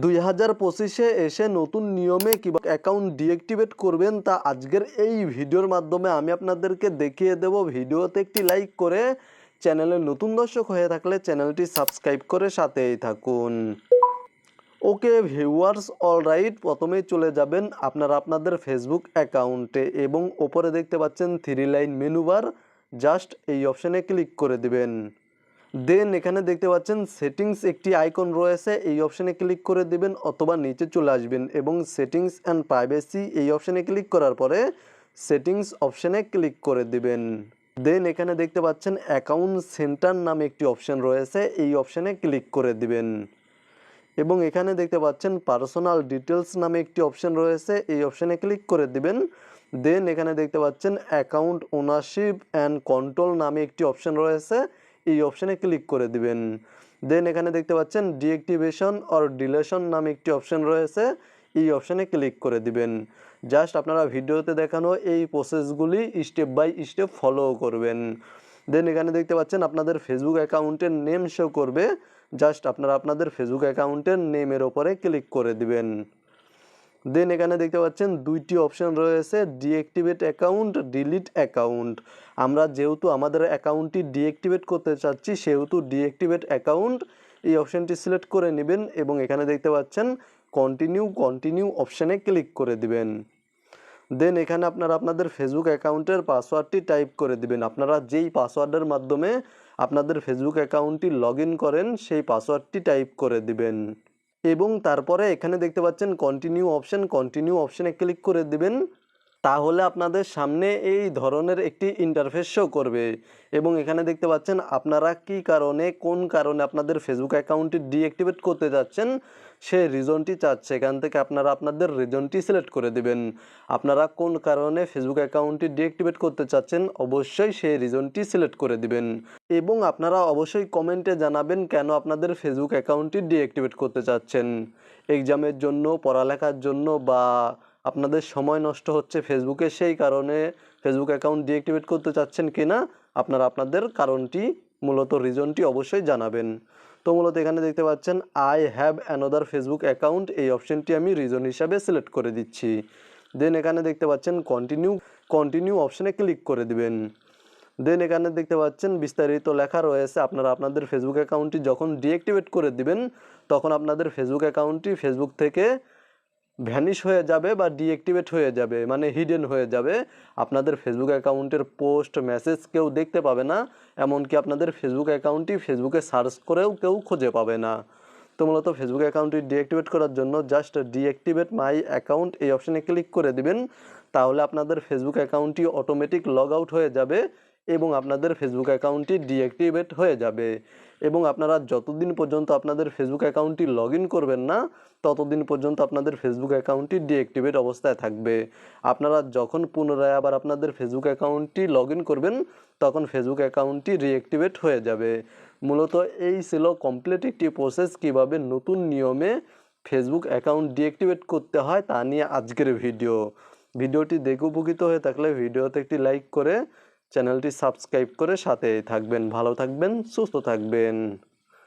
দুই হাজার পঁচিশে এসে নতুন নিয়মে কীভাবে অ্যাকাউন্ট ডিঅ্যাক্টিভেট করবেন, তা আজকের এই ভিডিওর মাধ্যমে আমি আপনাদেরকে দেখিয়ে দেব। ভিডিওতে একটি লাইক করে চ্যানেলে নতুন দর্শক হয়ে থাকলে চ্যানেলটি সাবস্ক্রাইব করে সাথেই থাকুন। ওকে ভিউয়ার্স, অলরাইট, প্রথমেই চলে যাবেন আপনারা আপনাদের ফেসবুক অ্যাকাউন্টে এবং ওপরে দেখতে পাচ্ছেন থ্রি লাইন মেনুবার জাস্ট এই অপশানে ক্লিক করে দিবেন। দেন এখানে দেখতে পাচ্ছেন সেটিংস একটি আইকন রয়েছে, এই অপশানে ক্লিক করে দিবেন অথবা নিচে চলে আসবেন এবং সেটিংস অ্যান্ড প্রাইভেসি এই অপশানে ক্লিক করার পরে সেটিংস অপশানে ক্লিক করে দিবেন। দেন এখানে দেখতে পাচ্ছেন অ্যাকাউন্ট সেন্টার নামে একটি অপশান রয়েছে, এই অপশানে ক্লিক করে দিবেন। এবং এখানে দেখতে পাচ্ছেন পার্সোনাল ডিটেলস নামে একটি অপশন রয়েছে, এই অপশানে ক্লিক করে দিবেন। দেন এখানে দেখতে পাচ্ছেন অ্যাকাউন্ট ওনারশিপ অ্যান্ড কন্ট্রোল নামে একটি অপশন রয়েছে এই অপশানে ক্লিক করে দিবেন। দেন এখানে দেখতে পাচ্ছেন ডিঅ্যাক্টিভেশন অর ডিলেশন নামে একটি অপশন রয়েছে, এই অপশানে ক্লিক করে দিবেন। জাস্ট আপনারা ভিডিওতে দেখানো এই প্রসেসগুলি স্টেপ বাই স্টেপ ফলো করবেন। দেন এখানে দেখতে পাচ্ছেন আপনাদের ফেসবুক অ্যাকাউন্টের নেম শো করবে। জাস্ট আপনারা আপনাদের ফেসবুক অ্যাকাউন্টের নেমের ওপরে ক্লিক করে দিবেন। দেন এখানে দেখতে পাচ্ছেন দুইটি অপশন রয়েছে ডিঅ্যাক্টিভেট অ্যাকাউন্ট ডিলিট অ্যাকাউন্ট আমরা যেহেতু আমাদের অ্যাকাউন্টটি ডিঅ্যাক্টিভেট করতে চাচ্ছি, সেহেতু ডিঅ্যাক্টিভেট অ্যাকাউন্ট এই অপশনটি সিলেক্ট করে নেবেন এবং এখানে দেখতে পাচ্ছেন কন্টিনিউ কন্টিনিউ অপশানে ক্লিক করে দিবেন। দেন এখানে আপনারা আপনাদের ফেসবুক অ্যাকাউন্টের পাসওয়ার্ডটি টাইপ করে দিবেন। আপনারা যেই পাসওয়ার্ডের মাধ্যমে আপনাদের ফেসবুক অ্যাকাউন্টটি লগ করেন, সেই পাসওয়ার্ডটি টাইপ করে দিবেন। এবং তারপরে এখানে দেখতে পাচ্ছেন কন্টিনিউ অপশন কন্টিনিউ অপশানে ক্লিক করে দিবেন। তাহলে আপনাদের সামনে এই ধরনের একটি ইন্টারফেস শো করবে। এবং এখানে দেখতে পাচ্ছেন আপনারা কি কারণে, কোন কারণে আপনাদের ফেসবুক অ্যাকাউন্টটি ডিঅ্যাক্টিভেট করতে যাচ্ছেন, সে রিজনটি চাচ্ছে। এখান থেকে আপনারা আপনাদের রিজনটি সিলেক্ট করে দিবেন। আপনারা কোন কারণে ফেসবুক অ্যাকাউন্টটি ডিঅ্যাক্টিভেট করতে চাচ্ছেন, অবশ্যই সেই রিজনটি সিলেক্ট করে দিবেন। এবং আপনারা অবশ্যই কমেন্টে জানাবেন কেন আপনাদের ফেসবুক অ্যাকাউন্টটি ডিঅ্যাক্টিভেট করতে চাচ্ছেন। এক্সামের জন্য, পড়ালেখার জন্য বা আপনাদের সময় নষ্ট হচ্ছে ফেসবুকে, সেই কারণে ফেসবুক অ্যাকাউন্ট ডিঅ্যাক্টিভেট করতে চাচ্ছেন কি না, আপনারা আপনাদের কারণটি, মূলত রিজনটি অবশ্যই জানাবেন। তো মূলত এখানে দেখতে পাচ্ছেন I have another Facebook account এই অপশনটি আমি রিজন হিসাবে সিলেক্ট করে দিচ্ছি। দেন এখানে দেখতে পাচ্ছেন কন্টিনিউ কন্টিনিউ অপশানে ক্লিক করে দিবেন। দেন এখানে দেখতে পাচ্ছেন, বিস্তারিত লেখা রয়েছে, আপনারা আপনাদের ফেসবুক অ্যাকাউন্টটি যখন ডিঅ্যাক্টিভেট করে দিবেন, তখন আপনাদের ফেসবুক অ্যাকাউন্টটি ফেসবুক থেকে ভ্যানিশ হয়ে যাবে বা ডিঅ্যাক্টিভেট হয়ে যাবে মানে হিডেন হয়ে যাবে, আপনাদের ফেসবুক অ্যাকাউন্টের পোস্ট মেসেজ কেউ দেখতে পাবে না, এমনকি আপনাদের ফেসবুক অ্যাকাউন্টটি ফেসবুকে সার্চ করেও কেউ খুঁজে পাবে না। তো মূলত ফেসবুক অ্যাকাউন্টটি ডিঅ্যাক্টিভেট করার জন্য জাস্ট ডিঅ্যাক্টিভেট মাই অ্যাকাউন্ট এই অপশানে ক্লিক করে দিবেন, তাহলে আপনাদের ফেসবুক অ্যাকাউন্টটি অটোমেটিক লগ আউট হয়ে যাবে এবং আপনাদের ফেসবুক অ্যাকাউন্টটি ডিঅ্যাক্টিভেট হয়ে যাবে। এবং আপনারা যতদিন পর্যন্ত আপনাদের ফেসবুক অ্যাকাউন্টটি লগ করবেন না, ততদিন পর্যন্ত আপনাদের ফেসবুক অ্যাকাউন্টটি ডিঅ্যাক্টিভেট অবস্থায় থাকবে। আপনারা যখন পুনরায় আবার আপনাদের ফেসবুক অ্যাকাউন্টটি লগ করবেন, তখন ফেসবুক অ্যাকাউন্টটি রিঅ্যাক্টিভেট হয়ে যাবে। মূলত এই ছিল কমপ্লিট একটি প্রসেস কীভাবে নতুন নিয়মে ফেসবুক অ্যাকাউন্ট ডিঅ্যাক্টিভেট করতে হয় তা নিয়ে আজকের ভিডিও ভিডিওটি দেখে উপকৃত হয়ে থাকলে ভিডিওতে একটি লাইক করে চ্যানেলটি সাবস্ক্রাইব করে সাথে থাকবেন ভালো থাকবেন সুস্থ থাকবেন।